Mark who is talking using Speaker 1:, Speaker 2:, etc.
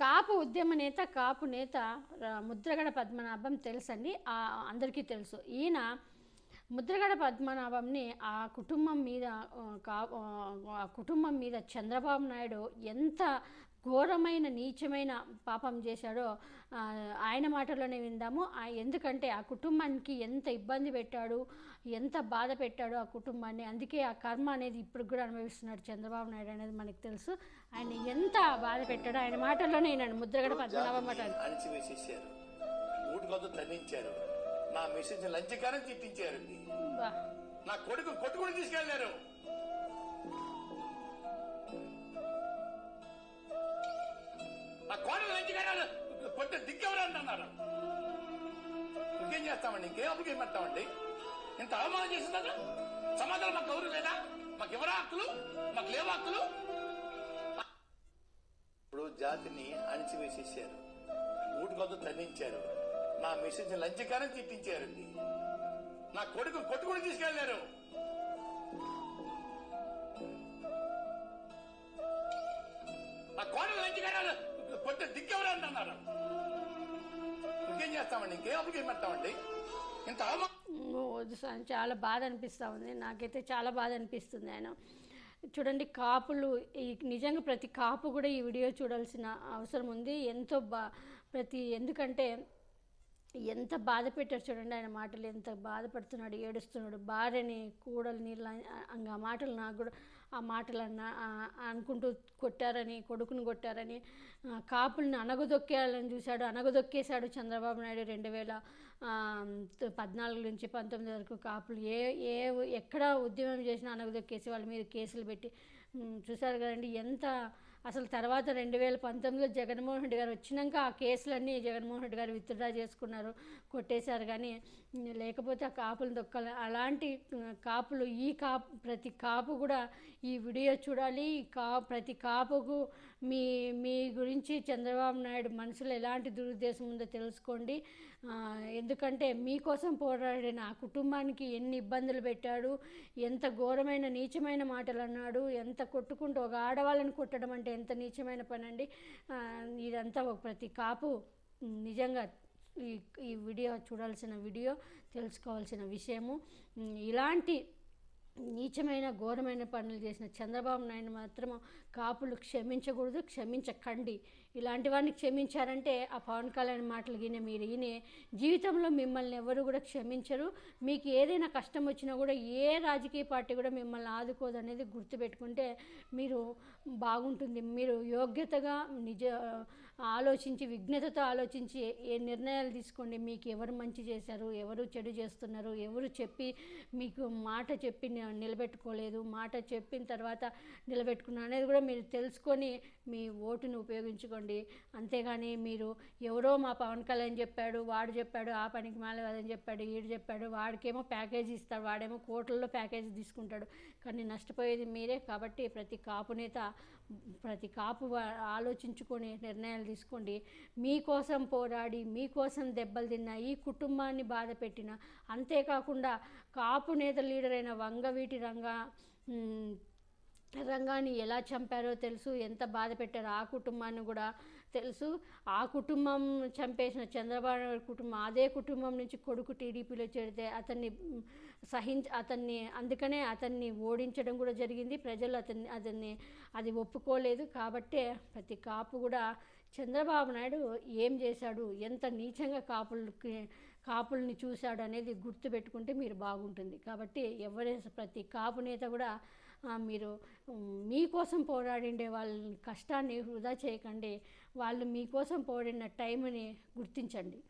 Speaker 1: కాపు ఉద్యమ నేత కాపు నేత ముద్రగడ పద్మనాభం తెలుసండి. అందరికీ తెలుసు. ఈయన ముద్రగడ పద్మనాభంని ఆ కుటుంబం మీద కా ఆ కుటుంబం మీద చంద్రబాబు నాయుడు ఎంత ఘోరమైన నీచమైన పాపం చేశాడో ఆయన మాటల్లోనే విందాము. ఎందుకంటే ఆ కుటుంబానికి ఎంత ఇబ్బంది పెట్టాడు ఎంత బాధ పెట్టాడో ఆ కుటుంబాన్ని. అందుకే ఆ కర్మ అనేది ఇప్పుడు కూడా అనుభవిస్తున్నాడు చంద్రబాబు నాయుడు అనేది మనకు తెలుసు. ఆయన ఎంత బాధ పెట్టాడో ఆయన మాటల్లోనే విన్నాను ముద్రగడ పద్మనాభం మాట
Speaker 2: నా మెసేజ్ లంచకారం తిట్టించారండి.
Speaker 1: బా.
Speaker 2: నా కొడుకు కొట్టుకుని తీసుకెళ్ళారు చేస్తామండి ఇంకేం అప్పుకి ఏం పెడతామండి ఇంత అవమానం చేసిందా సమాధానం మాకు ఎవరు లేదా మాకు ఎవరా హక్కులు మాకు లేవు హక్కులు ఇప్పుడు జాతిని అణిచివేసేసారు ఊటికొద్దు తన్నించారు నా మెసేజ్ లంచకారం తిట్టించారండి నా కొడుకు కొట్టుకుని తీసుకెళ్ళారు నా కోడలు లంచకారాలు కొట్టే దిక్కెవరు అంటున్నారు ఇంకేం చేస్తామండి? ఇంకేం అప్లికేషన్ పెడతామండి? ఇంత
Speaker 1: వద్దు సార్, చాలా బాధ అనిపిస్తూ ఉంది నాకైతే చాలా బాధ అనిపిస్తుంది ఆయన. చూడండి కాపులు ఈ నిజంగా ప్రతి కాపు కూడా ఈ వీడియో చూడాల్సిన అవసరం ఉంది. ఎంతో బా ప్రతి ఎందుకంటే ఎంత బాధ పెట్టారు చూడండి ఆయన మాటలు ఎంత బాధపడుతున్నాడు ఏడుస్తున్నాడు. భార్యని కూడల్ని ల- ఆ మాటలు నాకు కూడా ఆ మాటలు అన్న అనుకుంటూ కొట్టారని కొడుకుని కొట్టారని కాపుల్ని అనగదొక్కేయాలని చూశాడు. అనగదొక్కేశాడు చంద్రబాబు నాయుడు రెండు వేల పద్నాలుగు నుంచి పంతొమ్మిది వరకు కాపులు. ఏ ఏ ఎక్కడ ఉద్యమం చేసినా అనగదొక్కేసి వాళ్ళ మీద కేసులు పెట్టి చూశారు కదండి ఎంత అసలు తర్వాత రెండు వేల పంతొమ్మిదిలో జగన్మోహన్ రెడ్డి గారు వచ్చినాక ఆ కేసులన్నీ జగన్మోహన్ రెడ్డి గారు విత్డ్రా చేసుకున్నారు కొట్టేశారు. కానీ లేకపోతే ఆ కాపులు దొక్కాలి అలాంటి కాపులు ఈ కాపు ప్రతి కాపు కూడా ఈ వీడియో చూడాలి. ఈ కా ప్రతి కాపుకు మీ మీ గురించి చంద్రబాబు నాయుడు మనసులో ఎలాంటి దురుద్దేశం ఉందో తెలుసుకోండి. ఎందుకంటే మీకోసం పోరాడిన ఆ కుటుంబానికి ఎన్ని ఇబ్బందులు పెట్టాడు ఎంత ఘోరమైన నీచమైన మాటలు అన్నాడు ఎంత కొట్టుకుంటూ ఒక ఆడవాళ్ళని కొట్టడం అంటే ఎంత నీచమైన పని అండి ఇదంతా ఒక ప్రతి కాపు నిజంగా ఈ ఈ వీడియో చూడాల్సిన వీడియో తెలుసుకోవాల్సిన విషయము. ఇలాంటి నీచమైన ఘోరమైన పనులు చేసిన చంద్రబాబు నాయుడు మాత్రం కాపులు క్షమించకూడదు క్షమించకండి. ఇలాంటి వాడిని క్షమించారంటే ఆ పవన్ కళ్యాణ్ మాటలు వినే మీరు ఈయనే జీవితంలో మిమ్మల్ని ఎవరు కూడా క్షమించరు. మీకు ఏదైనా కష్టం వచ్చినా కూడా ఏ రాజకీయ పార్టీ కూడా మిమ్మల్ని ఆదుకోదు అనేది గుర్తుపెట్టుకుంటే మీరు బాగుంటుంది. మీరు యోగ్యతగా నిజ ఆలోచించి విఘ్నతతో ఆలోచించి ఏ నిర్ణయాలు తీసుకోండి. మీకు ఎవరు మంచి చేశారు ఎవరు చెడు చేస్తున్నారు ఎవరు చెప్పి మీకు మాట చెప్పి నిలబెట్టుకోలేదు మాట చెప్పిన తర్వాత నిలబెట్టుకున్నా అనేది కూడా మీరు తెలుసుకొని మీ ఓటుని ఉపయోగించుకోండి. అంతేగాని మీరు ఎవరో మా పవన్ కళ్యాణ్ చెప్పాడు వాడు చెప్పాడు ఆ పనికి మాలేదని చెప్పాడు వీడు చెప్పాడు వాడికేమో ప్యాకేజీ ఇస్తాడు వాడేమో కోట్లలో ప్యాకేజీ తీసుకుంటాడు. కానీ నష్టపోయేది మీరే కాబట్టి ప్రతి కాపు నేత ప్రతి కాపు ఆలోచించుకొని నిర్ణయాలు తీసుకోండి. మీకోసం పోరాడి మీకోసం దెబ్బలు తిన్న ఈ కుటుంబాన్ని బాధ పెట్టిన అంతేకాకుండా కాపు నేత లీడర్ అయిన వీటి రంగా రంగాన్ని ఎలా చంపారో తెలుసు. ఎంత బాధ పెట్టారో ఆ కుటుంబాన్ని కూడా తెలుసు. ఆ కుటుంబం చంపేసిన చంద్రబాబు నాయుడు కుటుంబం అదే కుటుంబం నుంచి కొడుకు టీడీపీలో చేరితే అతన్ని సహించ అతన్ని అందుకనే అతన్ని ఓడించడం కూడా జరిగింది. ప్రజలు అతన్ని అతన్ని అది ఒప్పుకోలేదు. కాబట్టే ప్రతి కాపు కూడా చంద్రబాబు నాయుడు ఏం చేశాడు? ఎంత నీచంగా కాపులకి కాపుల్ని చూశాడు అనేది గుర్తుపెట్టుకుంటే మీరు బాగుంటుంది. కాబట్టి ఎవరే ప్రతి కాపు నేత కూడా మీరు మీకోసం పోరాడిండే వాళ్ళ కష్టాన్ని వృధా చేయకండి. వాళ్ళు మీకోసం పోరాడిన టైంని గుర్తించండి.